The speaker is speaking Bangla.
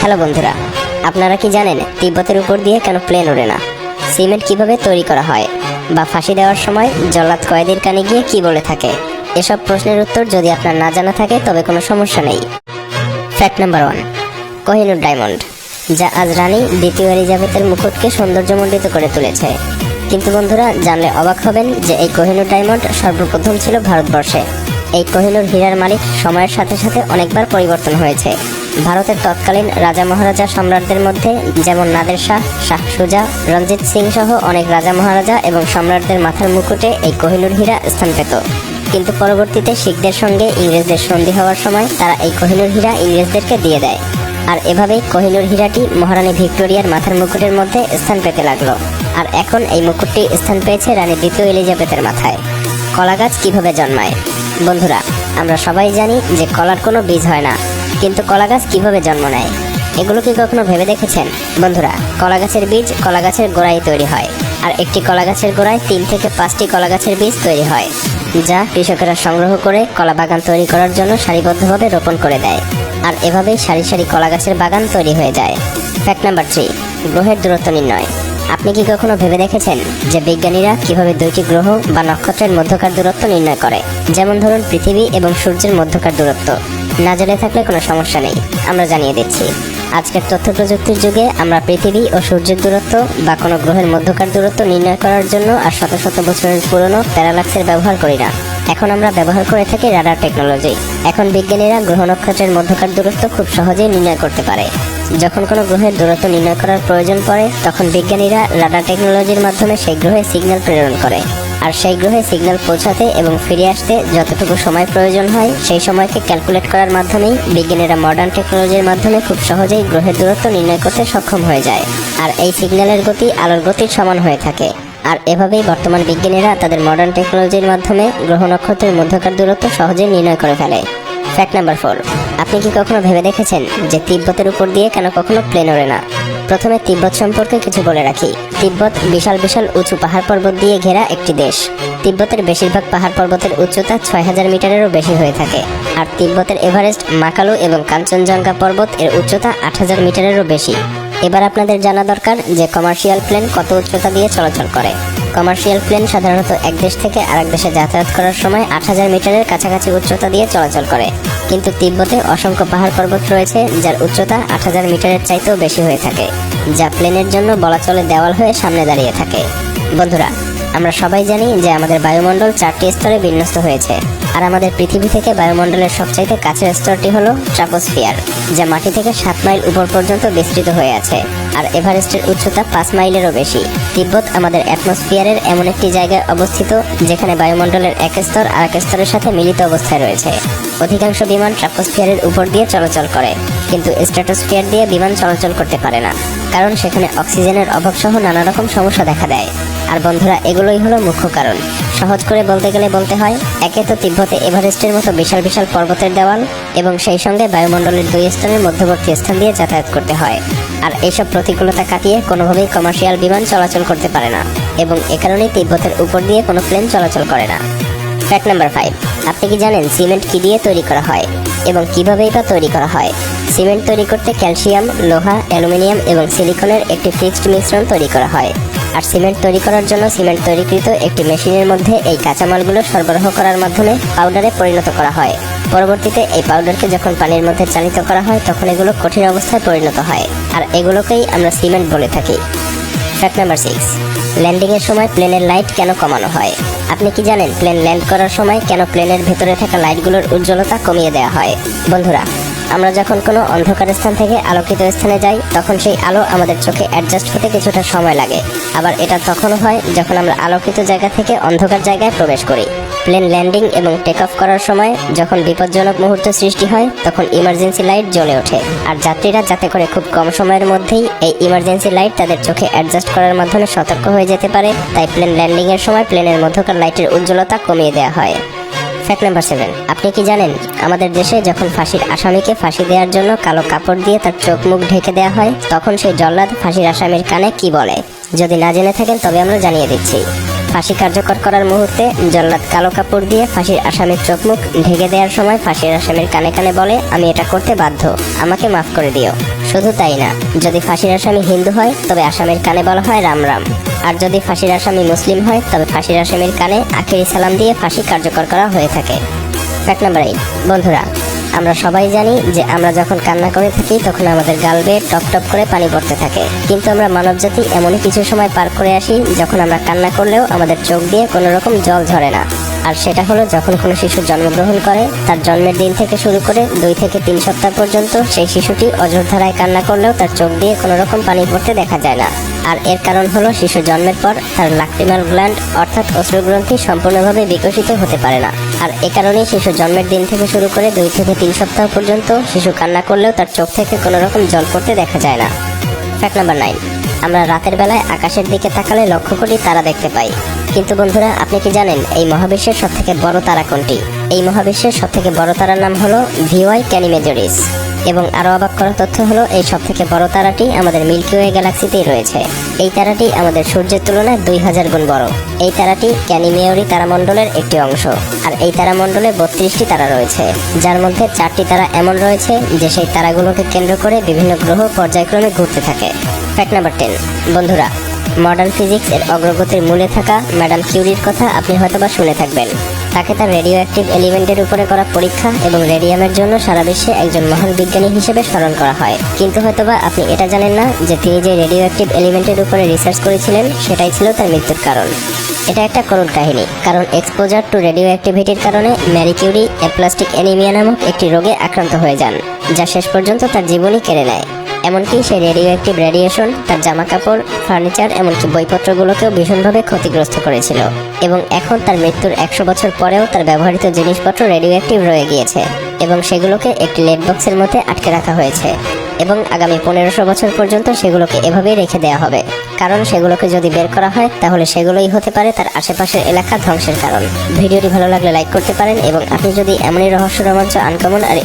হ্যালো বন্ধুরা, আপনারা কি জানেন তিব্বতের উপর দিয়ে কেন প্লেন ওড়ে না? সিমেন্ট কীভাবে তৈরি করা হয়? বা ফাঁসি দেওয়ার সময় জল্লাদ কয়েদির কানে গিয়ে কি বলে থাকে? এসব প্রশ্নের উত্তর যদি আপনার না জানা থাকে, তবে কোনো সমস্যা নেই। Fact number one Kohinoor diamond, যা আজ রানী দ্বিতীয় এলিজাবেথের মুকুটকে সৌন্দর্যমণ্ডিত করে তুলেছে। কিন্তু বন্ধুরা, জানলে অবাক হবেন যে এই কোহিনুর ডায়মন্ড সর্বপ্রথম ছিল ভারতবর্ষে। এই কোহিনুর হীরার মালিক সময়ের সাথে সাথে অনেকবার পরিবর্তন হয়েছে। ভারতের তৎকালীন রাজা মহারাজা সম্রাটদের মধ্যে যেমন নাদের শাহ শাহ সুজা, রঞ্জিত সিং সহ অনেক রাজা মহারাজা এবং সম্রাটদের মাথার মুকুটে এই কোহিনুর হীরা স্থান পেত। কিন্তু পরবর্তীতে শিখদের সঙ্গে ইংরেজদের সন্ধি হওয়ার সময় তারা এই কোহিনুর হীরা ইংরেজদেরকে দিয়ে দেয়। আর এভাবেই কোহিনুর হীরাটি মহারানী ভিক্টোরিয়ার মাথার মুকুটের মধ্যে স্থান পেতে লাগল। আর এখন এই মুকুটটি স্থান পেয়েছে রানী দ্বিতীয় এলিজাবেথের মাথায়। কলা গাছ কীভাবে জন্মায়? বন্ধুরা, আমরা সবাই জানি যে কলার কোনো বীজ হয় না। কিন্তু কলা গাছ কীভাবে জন্ম নেয়? এগুলো কি কখনো ভেবে দেখেছেন? বন্ধুরা কলা গাছের বীজ কলা গাছের গোড়ায় তৈরি হয়, আর একটি কলা গাছের গোড়ায় তিন থেকে পাঁচটি কলা গাছের বীজ তৈরি হয়, যা কৃষকেরা সংগ্রহ করে কলা বাগান তৈরি করার জন্য সারিবদ্ধভাবে রোপণ করে দেয়, আর এভাবেই সারি সারি কলা গাছের বাগান তৈরি হয়ে যায়। ফ্যাক্ট নাম্বার থ্রি গ্রহের দূরত্ব নির্ণয়। আপনি কি কখনো ভেবে দেখেছেন যে বিজ্ঞানীরা কীভাবে দুইটি গ্রহ বা নক্ষত্রের মধ্যকার দূরত্ব নির্ণয় করে? যেমন ধরুন পৃথিবী এবং সূর্যের মধ্যকার দূরত্ব। না জেনে থাকলে কোনো সমস্যা নেই। আমরা জানিয়ে দিচ্ছি, আজকের তথ্য প্রযুক্তির যুগে আমরা পৃথিবী ও সূর্যের দূরত্ব বা কোনো গ্রহের মধ্যকার দূরত্ব নির্ণয় করার জন্য আর শত শত বছরের পুরনো প্যারালাক্সের ব্যবহার করি না। এখন আমরা ব্যবহার করে থাকি রাডার টেকনোলজি। এখন বিজ্ঞানীরা গ্রহ নক্ষত্রের মধ্যকার দূরত্ব খুব সহজেই নির্ণয় করতে পারে। যখন কোনো গ্রহের দূরত্ব নির্ণয় করার প্রয়োজন পড়ে, তখন বিজ্ঞানীরা রাডার টেকনোলজির মাধ্যমে সেই গ্রহে সিগন্যাল প্রেরণ করে। আর সেই গ্রহে সিগন্যাল পৌঁছাতে এবং ফিরে আসতে যতটুকু সময় প্রয়োজন হয়, সেই সময়কে ক্যালকুলেট করার মাধ্যমেই বিজ্ঞানীরা মডার্ন টেকনোলজির মাধ্যমে খুব সহজেই গ্রহের দূরত্ব নির্ণয় করতে সক্ষম হয়ে যায়। আর এই সিগন্যালের গতি আলোর গতির সমান হয়ে থাকে। আর এভাবেই বর্তমান বিজ্ঞানীরা তাদের মডার্ন টেকনোলজির মাধ্যমে গ্রহ নক্ষত্রের মধ্যকার দূরত্ব সহজেই নির্ণয় করে ফেলে। ফ্যাক্ট নাম্বার ফোর আপনি কি কখনো ভেবে দেখেছেন যে তিব্বতের উপর দিয়ে কেন কখনো প্লেন ওড়ে না? প্রথমে তিব্বত সম্পর্কে কিছু বলে রাখি। তিব্বত বিশাল বিশাল উঁচু পাহাড় পর্বত দিয়ে ঘেরা একটি দেশ। তিব্বতের বেশিরভাগ পাহাড় পর্বতের উচ্চতা ছয় হাজার মিটারেরও বেশি হয়ে থাকে। আর তিব্বতের এভারেস্ট মাকালু এবং কাঞ্চনজঙ্ঘা পর্বত এর উচ্চতা আট হাজার মিটারেরও বেশি। এবার আপনাদের জানা দরকার যে কমার্শিয়াল প্লেন কত উচ্চতা দিয়ে চলাচল করে। কমার্শিয়াল প্লেন সাধারণত এক দেশ থেকে আরেক দেশে যাতায়াত করার সময় আট হাজার মিটারের কাছাকাছি উচ্চতা দিয়ে চলাচল করে। কিন্তু তিব্বতে অসংখ্য পাহাড় পর্বত রয়েছে, যার উচ্চতা আট হাজার মিটারের চাইতেও বেশি হয়ে থাকে, যা প্লেনের জন্য বলা চলে দেওয়াল হয়ে সামনে দাঁড়িয়ে থাকে। বন্ধুরা, আমরা সবাই জানি যে আমাদের বায়ুমণ্ডল চারটি স্তরে বিন্যস্ত হয়েছে। আর আমাদের পৃথিবী থেকে বায়ুমণ্ডলের সবচাইতে কাছের স্তরটি হলো ট্রাপোস্ফিয়ার, যা মাটি থেকে সাত মাইল উপর পর্যন্ত বিস্তৃত হয়ে আছে। আর এভারেস্টের উচ্চতা পাঁচ মাইলেরও বেশি। তিব্বত আমাদের অ্যাটমসফিয়ারের এমন একটি জায়গায় অবস্থিত, যেখানে বায়ুমণ্ডলের এক স্তর আর এক স্তরের সাথে মিলিত অবস্থায় রয়েছে। অধিকাংশ বিমান ট্রাপোস্ফিয়ারের উপর দিয়ে চলাচল করে, কিন্তু স্ট্র্যাটোস্ফিয়ার দিয়ে বিমান চলাচল করতে পারে না, কারণ সেখানে অক্সিজেনের অভাব সহ নানা রকম সমস্যা দেখা দেয়। আর বন্ধুরা, এগুলোই হলো মুখ্য কারণ। সহজ করে বলতে গেলে বলতে হয়, একে তো তিব্বতে এভারেস্টের মতো বিশাল বিশাল পর্বতের দেওয়াল এবং সেই সঙ্গে বায়ুমণ্ডলের দুই স্তরের মধ্যবর্তী স্থান দিয়ে যাতায়াত করতে হয়। আর এইসব প্রতিকূলতা কাটিয়ে কোনোভাবেই কমার্শিয়াল বিমান চলাচল করতে পারে না এবং এ কারণেই তিব্বতের উপর দিয়ে কোনো প্লেন চলাচল করে না। ফ্যাক্ট নাম্বার ফাইভ আপনি কি জানেন সিমেন্ট কি দিয়ে তৈরি করা হয় এবং কিভাবেই বা তৈরি করা হয়? সিমেন্ট তৈরি করতে ক্যালসিয়াম, লোহা, অ্যালুমিনিয়াম এবং সিলিকনের একটি ফিক্সড মিশ্রণ তৈরি করা হয়। আর সিমেন্ট তৈরি করার জন্য সিমেন্ট তৈরিকৃত একটি মেশিনের মধ্যে এই কাঁচামালগুলো সরবরাহ করার মাধ্যমে পাউডারে পরিণত করা হয়। পরবর্তীতে এই পাউডারকে যখন পানির মধ্যে চালিত করা হয়, তখন এগুলো কঠিন অবস্থায় পরিণত হয়। আর এগুলোকেই আমরা সিমেন্ট বলে থাকি। ফ্যাক্ট নাম্বার সিক্স ল্যান্ডিংয়ের সময় প্লেনের লাইট কেন কমানো হয়? আপনি কি জানেন প্লেন ল্যান্ড করার সময় কেন প্লেনের ভেতরে থাকা লাইটগুলোর উজ্জ্বলতা কমিয়ে দেওয়া হয়? বন্ধুরা আমরা যখন কোনো অন্ধকার স্থান থেকে আলোকিত স্থানে যাই, তখন সেই আলো আমাদের চোখে অ্যাডজাস্ট হতে কিছুটা সময় লাগে। আবার এটা তখনও হয় যখন আমরা আলোকিত জায়গা থেকে অন্ধকার জায়গায় প্রবেশ করি। প্লেন ল্যান্ডিং এবং টেক অফ করার সময় যখন বিপজ্জনক মুহূর্ত সৃষ্টি হয়, তখন ইমার্জেন্সি লাইট জ্বলে ওঠে। আর যাত্রীরা যাতে করে খুব কম সময়ের মধ্যেই এই ইমার্জেন্সি লাইট তাদের চোখে অ্যাডজাস্ট করার মাধ্যমে সতর্ক হয়ে যেতে পারে, তাই প্লেন ল্যান্ডিংয়ের সময় প্লেনের মধ্যকার লাইটের উজ্জ্বলতা কমিয়ে দেওয়া হয়। ফ্যাক্ট নাম্বার সেভেন আপনি কি জানেন, আমাদের দেশে যখন ফাঁসির আসামিকে ফাঁসি দেওয়ার জন্য কালো কাপড় দিয়ে তার চোখ মুখ ঢেকে দেওয়া হয়, তখন সেই জল্লাদ ফাঁসির আসামির কানে কি বলে? যদি না জেনে থাকেন, তবে আমরা জানিয়ে দিচ্ছি। ফাঁসি কার্যকর করার মুহূর্তে জল্লাদ কালো কাপড় দিয়ে ফাঁসির আসামির চোখ মুখ ঢেকে দেওয়ার সময় ফাঁসির আসামির কানে কানে বলে, আমি এটা করতে বাধ্য, আমাকে মাফ করে দিও। শুধু তাই না, যদি ফাঁসির আসামি হিন্দু হয়, তবে আসামির কানে বলা হয় রাম রাম। আর যদি ফাঁসির আসামি মুসলিম হয়, তবে ফাঁসির আসামির কানে আখেরি সালাম দিয়ে ফাঁসি কার্যকর করা হয়ে থাকে। Fact number eight. বন্ধুরা আমরা সবাই জানি যে আমরা যখন কান্না করে থাকি, তখন আমাদের গাল বেয়ে টপ টপ করে পানি পড়তে থাকে। কিন্তু আমরা মানব জাতি এমনই কিছু সময় পার করে আসি, যখন আমরা কান্না করলেও আমাদের চোখ দিয়ে কোনো রকম জল ঝরে না। আর সেটা হলো যখন কোনো শিশু জন্মগ্রহণ করে, তার জন্মের দিন থেকে শুরু করে দুই থেকে তিন সপ্তাহ পর্যন্ত সেই শিশুটি অযোধ্যারায় কান্না করলেও তার চোখ দিয়ে কোনো রকম পানি পড়তে দেখা যায় না। আর এর কারণ হলো শিশু জন্মের পর তার লাক্রিমাল গ্ল্যান্ড অর্থাৎ অশ্রুগ্রন্থি সম্পূর্ণভাবে বিকশিত হতে পারে না। আর এ কারণেই শিশু জন্মের দিন থেকে শুরু করে দুই থেকে তিন সপ্তাহ পর্যন্ত শিশু কান্না করলেও তার চোখ থেকে কোনো রকম জল পড়তে দেখা যায় না। ফ্যাক্ট নাম্বার নাইন আমরা রাতের বেলায় আকাশের দিকে তাকালে লক্ষ্য করি তারা দেখতে পাই। কিন্তু বন্ধুরা, আপনি কি জানেন, এই মহাবিশ্বের সব থেকে বড় তারা কোনটি? এই মহাবিশ্বের সব থেকে বড় তারার নাম হলো ভিওয়াই ক্যানিমেজরিস এবং আরও অবাক করার তথ্য হলো, এই সব থেকে বড় তারাটি আমাদের মিল্কি ওয়ে গ্যালাক্সিতেই রয়েছে। এই তারাটি আমাদের সূর্যের তুলনায় দুই হাজার গুণ বড়। এই তারাটি ক্যানিমেয়রি তারামণ্ডলের একটি অংশ। আর এই তারামণ্ডলে বত্রিশটি তারা রয়েছে, যার মধ্যে চারটি তারা এমন রয়েছে যে সেই তারাগুলোকে কেন্দ্র করে বিভিন্ন গ্রহ পর্যায়ক্রমে ঘুরতে থাকে। ফ্যাক্ট নাম্বার টেন বন্ধুরা মডার্ন ফিজিক্স এর অগ্রগতির মূলে থাকা ম্যাডাম কিউরির কথা আপনি হয়তোবা শুনে থাকবেন। তাকে তার রেডিও অ্যাক্টিভ এলিমেন্টের উপরে করা পরীক্ষা এবং রেডিয়ামের জন্য সারা বিশ্বে একজন মহান বিজ্ঞানী হিসেবে স্মরণ করা হয়। কিন্তু হয়তোবা আপনি এটা জানেন না যে তিনি যে রেডিও অ্যাক্টিভ এলিমেন্টের উপরে রিসার্চ করেছিলেন, সেটাই ছিল তার মৃত্যুর কারণ। এটা একটা করুণ কাহিনী, কারণ এক্সপোজার টু রেডিও অ্যাক্টিভিটির কারণে ম্যারি কিউরি অ্যাপ্লাস্টিক অ্যানিমিয়া নামক একটি রোগে আক্রান্ত হয়ে যান, যা শেষ পর্যন্ত তার জীবনই কেড়ে নেয়। এমনকি সেই রেডিও অ্যাক্টিভ রেডিয়েশন, তার জামা কাপড় ফার্নিচার, এমনকি বইপত্রগুলোকেও ভীষণভাবে ক্ষতিগ্রস্ত করেছিল এবং এখন তার মৃত্যুর একশো বছর পরেও তার ব্যবহৃত জিনিসপত্র রেডিও অ্যাক্টিভ রয়ে গিয়েছে এবং সেগুলোকে একটি লেড বক্সের মধ্যে আটকে রাখা হয়েছে এবং আগামী পনেরোশো বছর পর্যন্ত সেগুলোকে এভাবেই রেখে দেওয়া হবে। কারণ সেগুলোকে যদি বের করা হয়, তাহলে সেগুলোই হতে পারে তার আশেপাশের এলাকা ধ্বংসের কারণ। ভিডিওটি ভালো লাগলে লাইক করতে পারেন এবং আপনি যদি এমনই রহস্য রোমাঞ্চ আনকমন আর